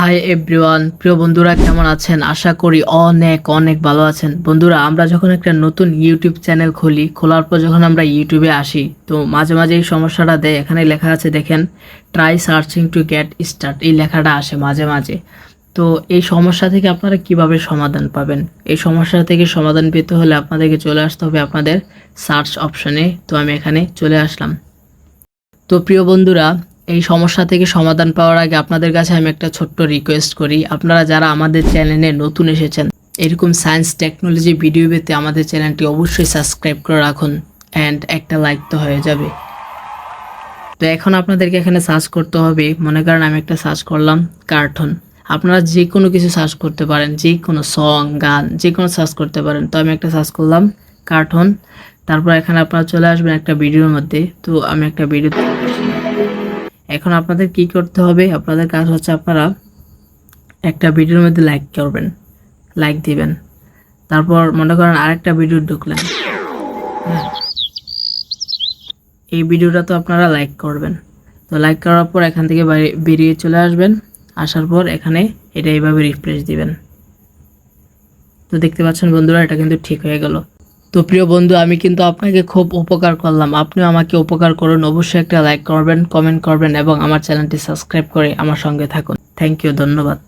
Hi everyone প্রিয় বন্ধুরা, কেমন আছেন? আশা করি অনেক অনেক ভালো আছেন। বন্ধুরা, আমরা যখন একটা নতুন ইউটিউব চ্যানেল খুলি, খোলার পর যখন আমরা ইউটিউবে আসি, তো মাঝে মাঝে এই সমস্যাটা দেয়। এখানে লেখা আছে, দেখেন try searching to get start এই লেখাটা আসে মাঝে মাঝে। তো এই সমস্যা থেকে আপনারা কীভাবে সমাধান পাবেন? এই সমস্যা থেকে সমাধান পেতে হলে আপনাদেরকে চলে আসতে হবে আপনাদের সার্চ অপশনে তো আমি এখানে চলে আসলাম। তো প্রিয় বন্ধুরা এই সমস্যা থেকে সমাধান পাওয়ার আগে আপনাদের কাছে আমি একটা ছোট্ট রিকোয়েস্ট করি। আপনারা যারা আমাদের চ্যানেলে নতুন এসেছেন, এরকম সায়েন্স টেকনোলজি ভিডিও পেতে আমাদের চ্যানেলটি অবশ্যই সাবস্ক্রাইব করে রাখুন অ্যান্ড একটা লাইক তো হয়ে যাবে। তো এখন আপনাদেরকে এখানে সার্চ করতে হবে। মনে করেন আমি একটা সার্চ করলাম কার্টুন আপনারা যে কোনো কিছু সার্চ করতে পারেন যে কোনো সং গান যে কোনো সার্চ করতে পারেন। তো আমি একটা সার্চ করলাম কার্টুন তারপর এখানে আপনারা চলে আসবেন একটা ভিডিওর মধ্যে। তো আমি একটা ভিডিও এখন আপনাদের কি করতে হবে? আপনাদের কাজ হচ্ছে আপনারা একটা ভিডিওর মধ্যে লাইক করবেন। লাইক দিবেন। তারপর মনে করেন আরেকটা ভিডিও ঢুকলেন। হ্যাঁ। এই ভিডিওটা তো আপনারা লাইক করবেন। তো লাইক করার পর এখান থেকে বেরিয়ে চলে আসবেন। আসার পর এখানে এটা এইভাবে রিফ্রেশ দিবেন। তো দেখতে পাচ্ছেন বন্ধুরা, এটা কিন্তু ঠিক হয়ে গেল। তো প্রিয় বন্ধু, আমি কিন্তু আপনাকে খুব উপকার করলাম। আপনিও আমাকে উপকার করুন। অবশ্যই একটা লাইক করবেন কমেন্ট করবেন এবং আমার চ্যানেলটি সাবস্ক্রাইব করে আমার সঙ্গে থাকুন। থ্যাংক ইউ ধন্যবাদ।